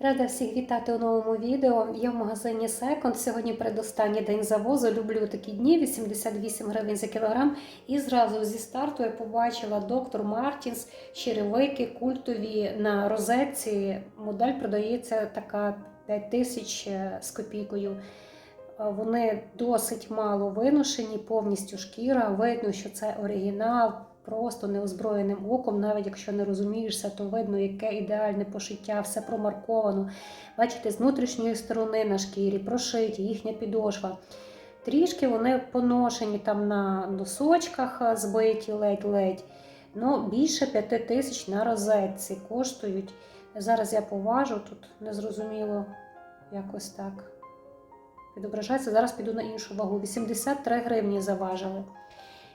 Рада всіх вітати у новому відео. Я в магазині Second. Сьогодні передостанній день завозу. Люблю такі дні, 88 гривень за кілограм. І зразу зі старту я побачила доктор Мартінс, черевики культові на розетці. Модель продається така 5 тисяч з копійкою. Вони досить мало виношені, повністю шкіра. Видно, що це оригінал, просто неозброєним оком, навіть якщо не розумієшся, то видно, яке ідеальне пошиття, все промарковано. Бачите, з внутрішньої сторони на шкірі, прошиті, їхня підошва. Трішки вони поношені там на носочках, збиті ледь-ледь. Ну, більше 5 тисяч на розетці коштують. Зараз я поважу, тут незрозуміло якось так відображається. Зараз піду на іншу вагу. 83 гривні заважили.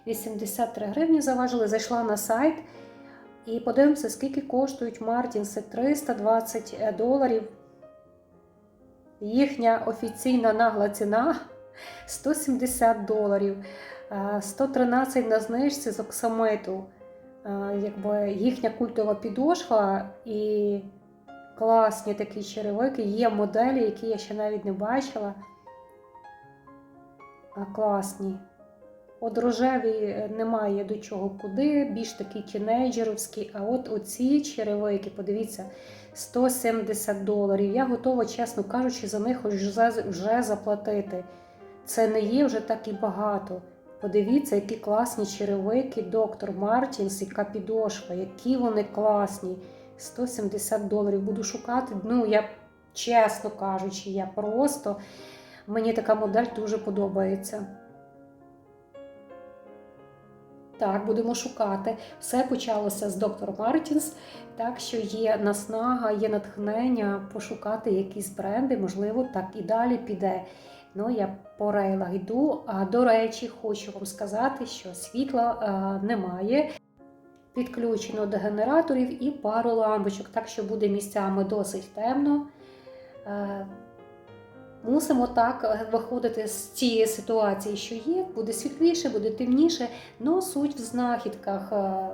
83 гривні заважили. Зайшла на сайт і подивимося, скільки коштують Мартінси. 320 доларів. Їхня офіційна нагла ціна 170 доларів. Е, 113 на знижці з оксамиту. Е, Якби їхня культова підошва і класні такі черевики. Є моделі, які я ще навіть не бачила. Класні. От рожеві немає до чого куди, більш такі тінейджеровські. А от оці черевики, подивіться, 170 доларів. Я готова, чесно кажучи, за них вже, вже заплатити. Це не є вже так і багато. Подивіться, які класні черевики, доктор Мартінс, яка підошва, які вони класні. 170 доларів буду шукати. Ну, я чесно кажучи, я просто. Мені така модель дуже подобається. Так, будемо шукати. Все почалося з доктор Мартінс, так що є наснага, є натхнення пошукати якісь бренди, можливо, так і далі піде. Ну, я по рейлах йду. А до речі, хочу вам сказати, що світла а, немає. Підключено до генераторів і пару лампочок, так що буде місцями досить темно. Е, Мусимо так виходити з цієї ситуації, що є, буде світліше, буде темніше, але суть в знахідках. Е,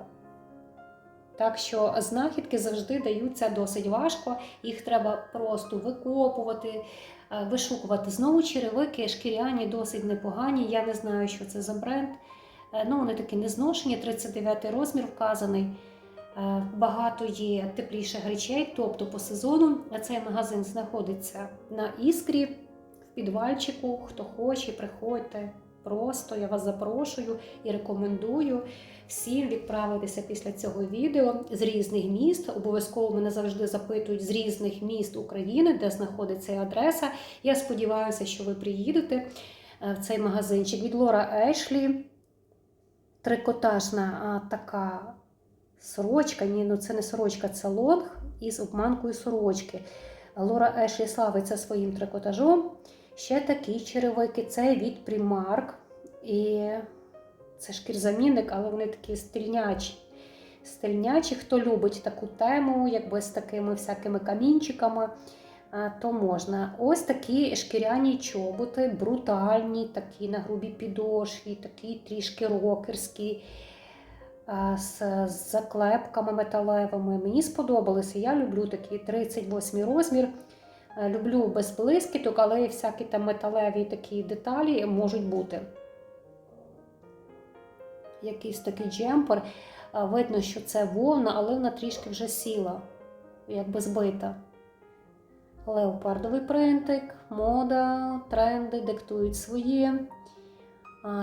Так що знахідки завжди даються досить важко, їх треба просто викопувати, е, вишукувати. Знову черевики, шкіряні досить непогані. Я не знаю, що це за бренд. Е, Ну, вони такі незношені, 39 розмір вказаний. Е, Багато є тепліших речей, тобто по сезону цей магазин знаходиться на іскрі в підвальчику. Хто хоче, приходьте. Просто я вас запрошую і рекомендую всім відправитися після цього відео з різних міст. Обов'язково мене завжди запитують з різних міст України, де знаходиться адреса. Я сподіваюся, що ви приїдете е, в цей магазинчик від Лора Ешлі. Трикотажна така сорочка. Ні, ну це не сорочка, це лонг із обманкою сорочки. Лора Ешлі славиться своїм трикотажом. Ще такі черевики. Це від Primark. І це шкірзамінник, але вони такі стильнячі. Стильнячі, хто любить таку тему, якби з такими всякими камінчиками, то можна. Ось такі шкіряні чоботи, брутальні, такі на грубій підошві, такі трішки рокерські, з, з заклепками металевими. Мені сподобалося. Я люблю такі 38 розмір. Е, Люблю без блискіток, але і всякі там металеві такі деталі можуть бути. Якийсь такий джемпер. Е, Видно, що це вовна, але вона трішки вже сіла, якби збита. Леопардовий принтик, мода, тренди диктують своє.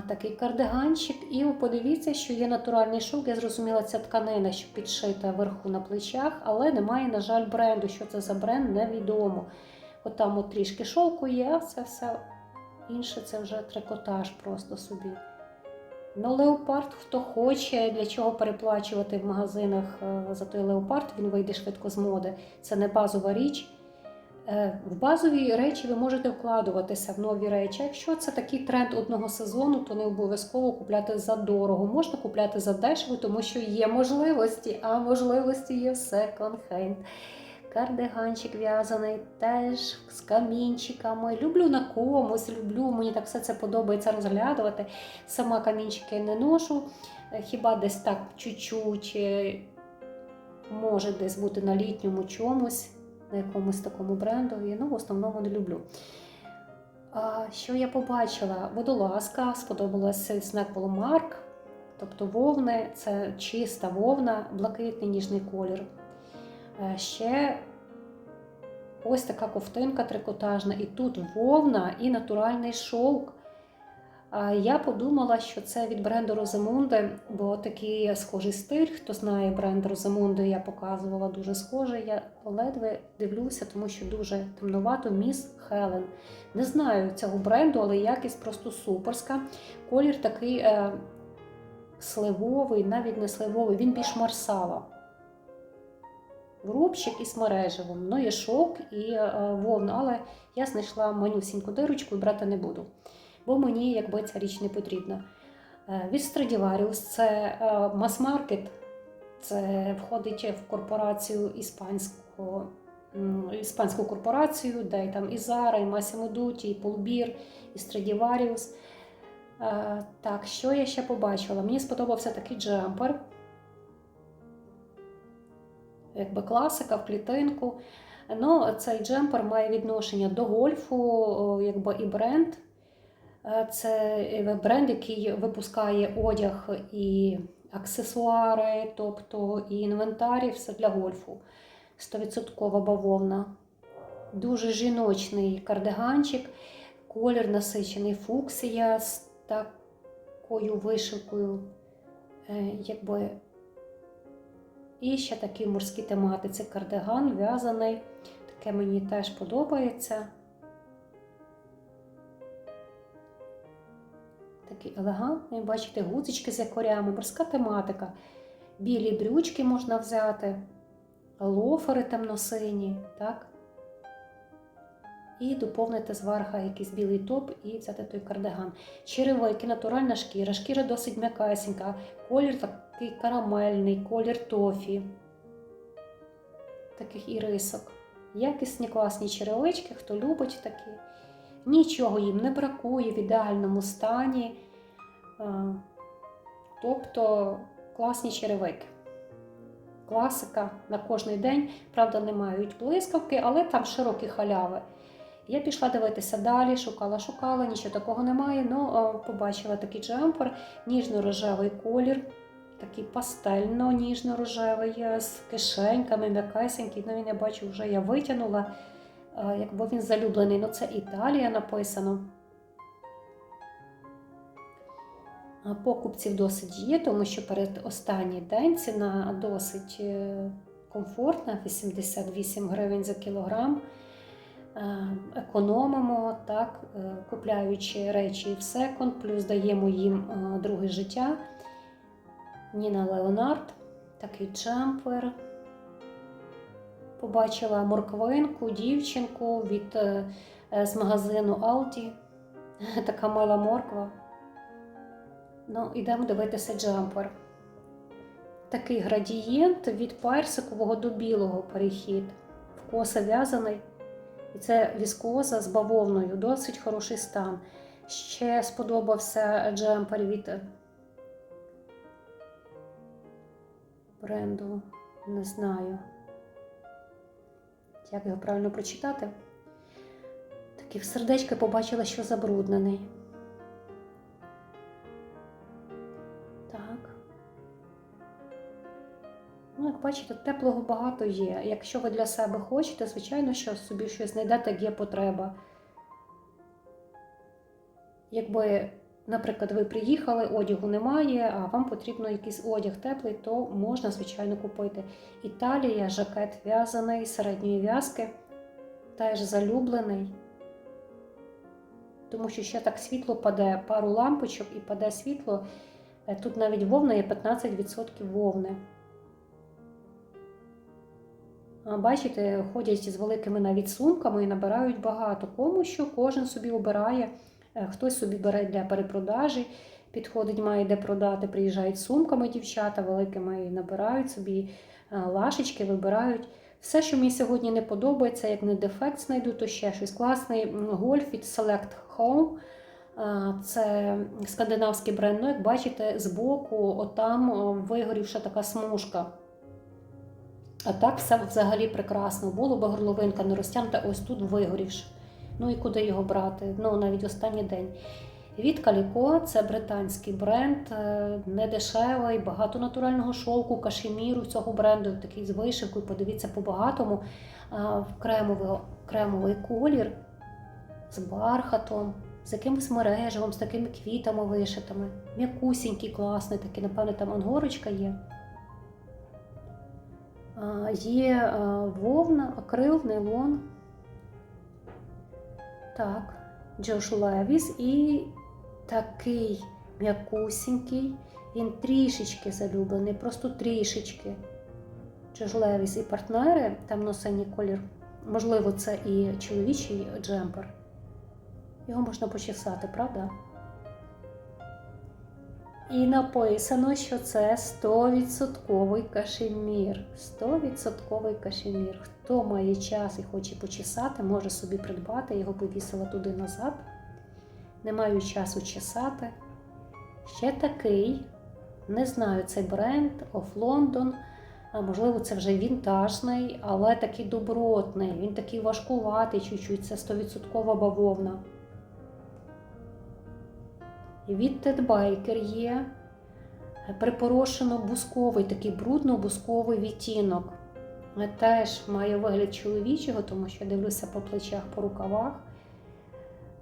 Такий кардиганчик. І подивіться, що є натуральний шовк. Я зрозуміла, ця тканина, що підшита вверху на плечах, але немає, на жаль, бренду. Що це за бренд, невідомо. От там от трішки шовку є, а це все інше це вже трикотаж просто собі. Ну, леопард, хто хоче, для чого переплачувати в магазинах е, за той леопард, він вийде швидко з моди. Це не базова річ. Е, В базові речі ви можете вкладуватися в нові речі. Якщо це такий тренд одного сезону, то не обов'язково купляти за дорого. Можна купляти за дешево, тому що є можливості, а можливості є в секонд-хенд. Кардиганчик в'язаний теж з камінчиками. Люблю на комусь, люблю, мені так все це подобається розглядувати. Сама камінчики не ношу, е, хіба десь так чуть-чуть, е, може десь бути на літньому чомусь. На якомусь такому брендові. Ну, в основному не люблю. А, що я побачила? Водолазка, сподобалася снек Mark, тобто вовни, це чиста вовна, блакитний ніжний колір. Е, Ще ось така ковтинка трикотажна, і тут вовна і натуральний шовк. Я подумала, що це від бренду Розамунди, бо такий схожий стиль. Хто знає бренд Розамунди, я показувала дуже схожий. Я ледве дивлюся, тому що дуже темновато міс Хелен. Не знаю цього бренду, але якість просто суперська. Колір такий е, сливовий, навіть не сливовий, він більш марсала. Рубчик із мережевим. Ну, є шовк і е, вовна, але я знайшла манюсіньку дирочку і брати не буду бо мені якби ця річ не потрібна. Е, Від Stradivarius це мас-маркет, це входить в корпорацію іспанську, іспанську корпорацію, де там і Zara, і Massimo Dutti, і Polbir, і Stradivarius. Е, Так, що я ще побачила? Мені сподобався такий джемпер. Якби класика в клітинку. Ну, Цей джемпер має відношення до гольфу, якби і бренд. Е, це бренд, який випускає одяг і аксесуари, тобто і інвентарі, все для гольфу. 100% бавовна. Дуже жіночний кардиганчик, колір насичений фуксія з такою вишивкою, е, якби. І ще такий морський тематиці кардиган в'язаний. Таке мені теж подобається. Такий елегантний, бачите, гудзички з якорями, морська тематика. Білі брючки можна взяти, лофери темно-сині, так? І доповнити зверху якийсь білий топ і взяти той кардиган. Черевики, натуральна шкіра, шкіра досить м'якасенька, колір такий карамельний, колір тофі, таких ірисок. Якісні класні черевички, хто любить такі. Нічого їм не бракує в ідеальному стані. Тобто класні черевики. Класика на кожний день, правда, не мають блискавки, але там широкі халяви. Я пішла дивитися далі, шукала, шукала, нічого такого немає. Ну, побачила такий джемпер, ніжно-рожевий колір, такий пастельно-ніжно-рожевий, з кишеньками, м'якесенький. Ну, він я бачу, вже я витягнула, якби він залюблений. Ну, це Італія написано. Покупців досить є, тому що перед останній день ціна досить е, комфортна 88 гривень за кілограм. Е, економимо, так, е, купляючи речі в секонд, плюс даємо їм друге життя. Ніна Леонард, такий джемпер. Побачила морквинку, дівчинку від, з магазину Aldi. Така мала морква. Ну, Ідемо дивитися джемпер. Такий градієнт від персикового до білого перехід. В коса в'язаний. І це віскоза з бавовною, досить хороший стан. Ще сподобався джемпер від бренду, не знаю, як його правильно прочитати. Такий в сердечки побачила, що забруднений. Ну, як бачите, теплого багато є. Якщо ви для себе хочете, звичайно, що собі щось знайдете, як є потреба. Якби, наприклад, ви приїхали, одягу немає, а вам потрібно якийсь одяг теплий, то можна, звичайно, купити. Італія, жакет в'язаний, середньої в'язки, теж залюблений. Тому що ще так світло паде, пару лампочок і паде світло. Е, тут навіть вовна є 15% вовни. Бачите, ходять з великими навіть сумками і набирають багато. Кому що кожен собі обирає, хтось собі бере для перепродажі, підходить, має де продати, приїжджають сумками дівчата великими і набирають собі е, лашечки, вибирають. Все, що мені сьогодні не подобається, як не дефект знайду, то ще щось класний гольф від Select Home. Е, це скандинавський бренд. Ну, як бачите, збоку отам вигорівша така смужка. А так все взагалі прекрасно. Було би горловинка не розтягнута, ось тут вигорівши. Ну і куди його брати? Ну навіть останній день. Від Каліко це британський бренд, е, недешевий, багато натурального шовку, кашеміру цього бренду, такий з вишивкою. Подивіться по-багатому. В кремовий, кремовий колір з бархатом, з якимось мережевим, з такими квітами вишитими. М'якусінький, класний, такий, напевно, там ангорочка є. Є вовна, акрил, нейлон. Так, Джош Левіс і такий м'якусінький. Він трішечки залюблений, просто трішечки. Джош Левіс і партнери, темно-синій колір. Можливо, це і чоловічий джемпер. Його можна почесати, правда? І написано, що це 100% кашемір. 100% кашемір. Хто має час і хоче почесати, може собі придбати, його повісила туди назад. Не маю часу чесати. Ще такий, не знаю, цей бренд Off London. А можливо, це вже вінтажний, але такий добротний. Він такий важкуватий чуть-чуть, це 100% бавовна. Від Baker є припорошено-бусковий, такий брудно-бусковий відтінок. Теж має вигляд чоловічого, тому що я дивлюся по плечах, по рукавах,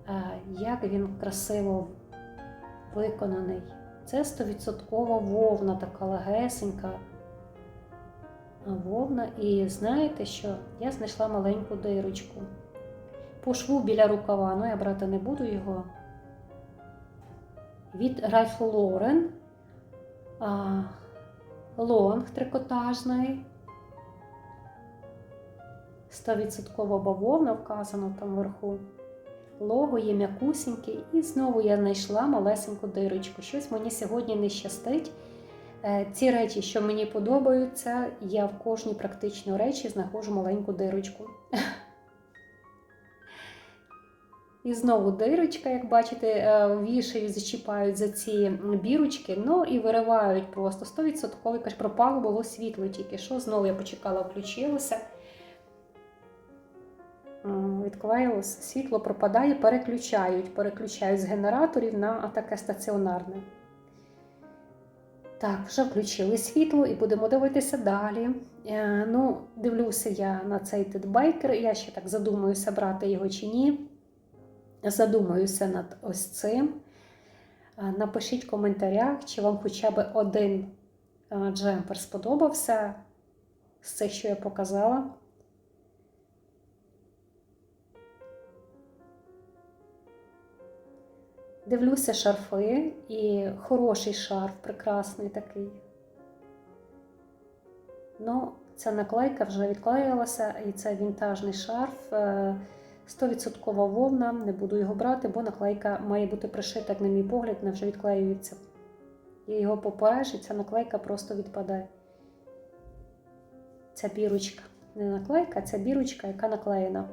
е, як він красиво виконаний. Це 100% вовна, така легесенька вовна. І знаєте що? Я знайшла маленьку дирочку. По шву біля рукава, ну я брати не буду його від Lauren. А, лонг трикотажний. 100% бавовна вказано там вверху. Лого є м'якусінький, і знову я знайшла малесеньку дирочку. Щось мені сьогодні не щастить. Е, Ці речі, що мені подобаються, я в кожній практично речі знаходжу маленьку дирочку. І знову дирочка, як бачите, е, вішають, зачіпають за ці бірочки, ну і виривають просто 100% каже, пропало було світло тільки що. Знову я почекала, включилося. Відклеїлося, світло пропадає, переключають. Переключають з генераторів на таке стаціонарне. Так, вже включили світло і будемо дивитися далі. Е, ну, Дивлюся я на цей тедбайкер, я ще так задумуюся, брати його чи ні. Задумаюся над ось цим. Е, Напишіть в коментарях, чи вам хоча б один е, джемпер сподобався з цих, що я показала. Дивлюся шарфи і хороший шарф, прекрасний такий. Ну, ця наклейка вже відклеїлася, і це вінтажний шарф. Е, 100% вовна, не буду його брати, бо наклейка має бути пришита, як на мій погляд, вона вже відклеюється. Я його попереж, і ця наклейка просто відпадає. Ця бірочка. Не наклейка, ця бірочка, яка наклеєна.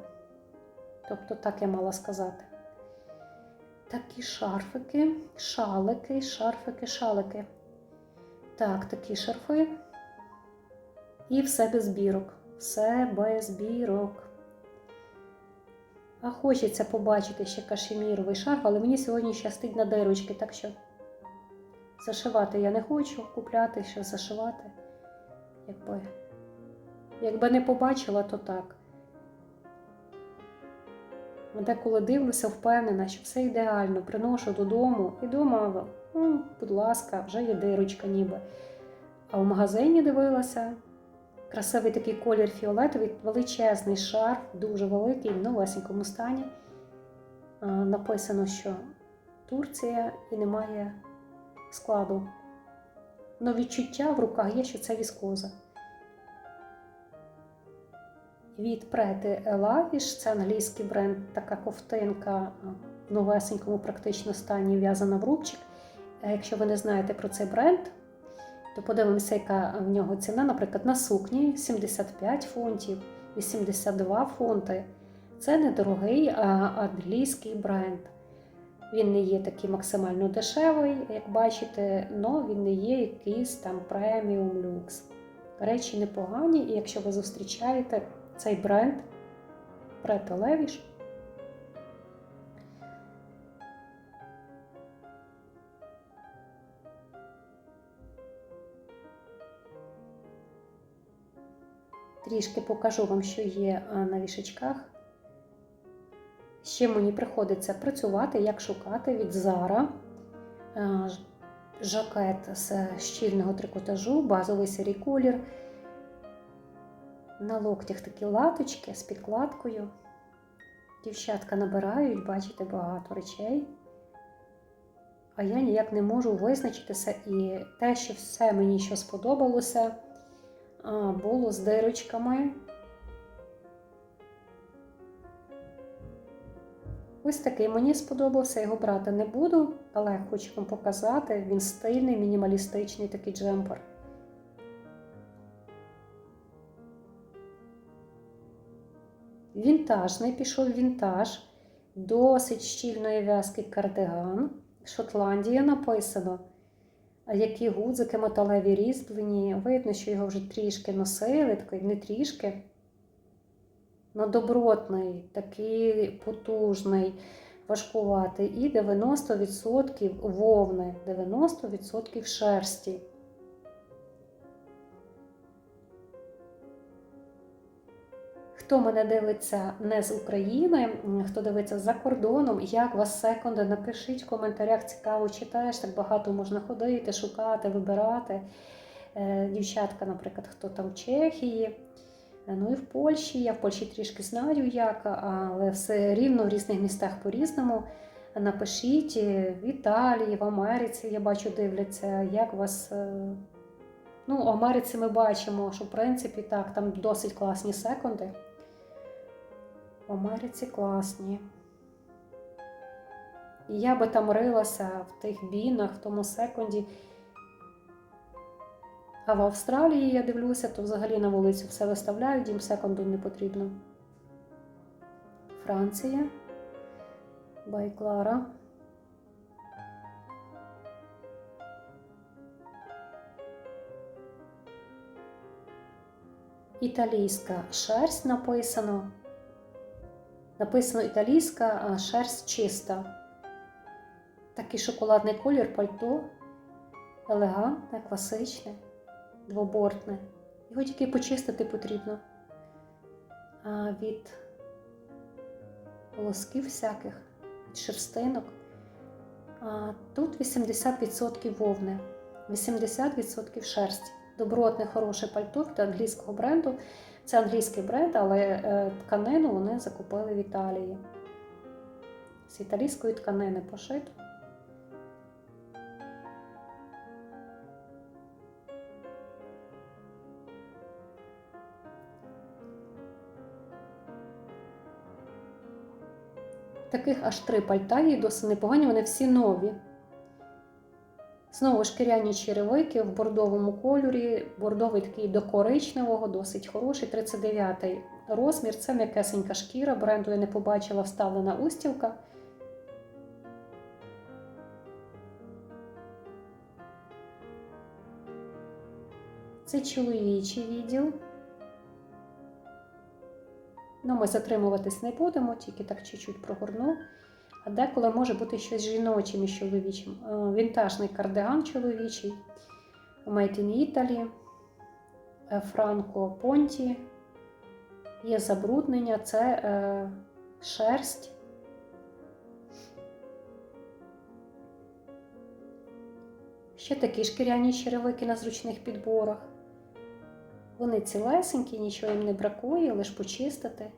Тобто, так я мала сказати. Такі шарфики, шалики, шарфики, шалики. Так, такі шарфи. І все без бірок. Все без бірок. А хочеться побачити ще кашеміровий шарф, але мені сьогодні щастить на дирочки, так що зашивати я не хочу, купляти що зашивати. Якби, Якби не побачила, то так. Деколи дивлюся, впевнена, що все ідеально, приношу додому і дома, ну, будь ласка, вже є дирочка ніби. А в магазині дивилася. Красивий такий колір фіолетовий, величезний шарф, дуже великий, в новесенькому стані. Написано, що Турція і немає складу. Но відчуття в руках є, що це віскоза. Від Прети Lavish, це англійський бренд, така ковтинка в новесенькому практично стані в'язана в рубчик. Якщо ви не знаєте про цей бренд, то подивимося, яка в нього ціна, наприклад, на сукні 75 фунтів, 82 фунти. Це недорогий англійський бренд. Він не є такий максимально дешевий, як бачите, але він не є якийсь там преміум люкс. Речі непогані, і якщо ви зустрічаєте цей бренд Прета Левіш, трішки покажу вам, що є на вішачках. Ще мені приходиться працювати, як шукати від Zara жакет з щільного трикотажу, базовий серій колір. На локтях такі латочки з підкладкою. Дівчатка набирають, бачите, багато речей. А я ніяк не можу визначитися. І те, що все мені що сподобалося, було з дирочками. Ось такий мені сподобався, його брати не буду, але хочу вам показати, він стильний, мінімалістичний такий джемпер. Вінтажний пішов вінтаж, досить щільної в'язки кардиган. Шотландія написано. Які гудзики металеві різьблені. Видно, що його вже трішки носили, такий не трішки. На добротний, такий потужний, важкуватий. І 90% вовни, 90% шерсті. Хто мене дивиться не з України, хто дивиться за кордоном, як вас секунди, напишіть в коментарях, цікаво читаєш, так багато можна ходити, шукати, вибирати. Е, Дівчатка, наприклад, хто там в Чехії, е, ну і в Польщі. Я в Польщі трішки знаю як, але все рівно в різних містах по-різному. Напишіть е, в Італії, в Америці, я бачу, дивляться, як вас. Ну, в Америці ми бачимо, що в принципі так, там досить класні секунди. В Америці класні. І я би там рилася в тих бінах, в тому секунді. А в Австралії я дивлюся, то взагалі на вулицю все виставляють, їм секунду не потрібно. Франція. Байклара. Італійська шерсть написано. Написано італійська, шерсть чиста. Такий шоколадний колір пальто. Елегантне, класичне, двобортне. Його тільки почистити потрібно. Від волосків всяких, від шерстинок. Тут 80% вовни, 80% шерсті. Добротне, хороше пальто від англійського бренду. Це англійський бренд, але е, тканину вони закупили в Італії. З італійської тканини пошито. Таких аж три пальта є досить непогані, вони всі нові. Знову шкіряні черевики в бордовому кольорі, бордовий такий до коричневого, досить хороший. 39-й розмір. Це м'якесенька шкіра. Бренду я не побачила, вставлена устілка. Це чоловічий відділ. Ну, ми затримуватись не будемо, тільки так чуть-чуть прогорну. А деколи може бути щось жіночим і чоловічим. Е, Вінтажний кардиган чоловічий, Made in Italy, е, Franco Ponti. Є забруднення, це е, шерсть. Ще такі шкіряні черевики на зручних підборах. Вони цілесенькі, нічого їм не бракує, лише почистити.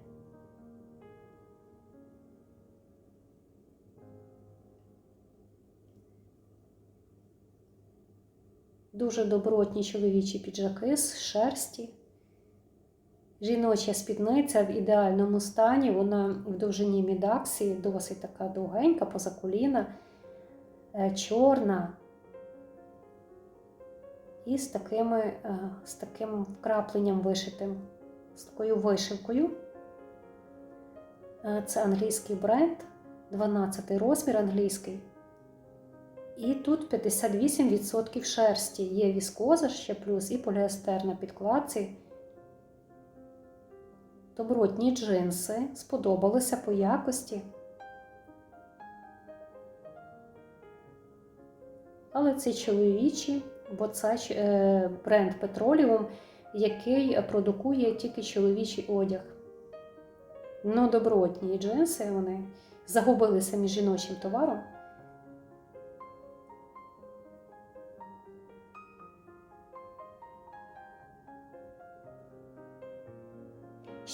Дуже добротні чоловічі піджаки з шерсті. Жіноча спідниця в ідеальному стані, вона в довжині мідаксі, досить така довгенька, поза коліна, е, чорна. І з, такими, е, з таким вкрапленням вишитим, з такою вишивкою. Е, Це англійський бренд, 12 розмір англійський. І тут 58% шерсті. Є віскоза ще плюс і поліестер на підкладці. Добротні джинси сподобалися по якості. Але це чоловічі, бо це е, бренд Petroleum, який продукує тільки чоловічий одяг. Ну, добротні джинси вони загубилися між жіночим товаром.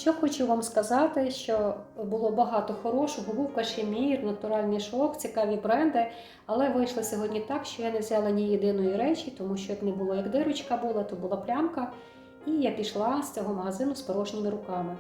Що хочу вам сказати, що було багато хорошого, був кашемір, натуральний шок, цікаві бренди, але вийшло сьогодні так, що я не взяла ні єдиної речі, тому що як не було, як дирочка була, то була плямка. І я пішла з цього магазину з порожніми руками.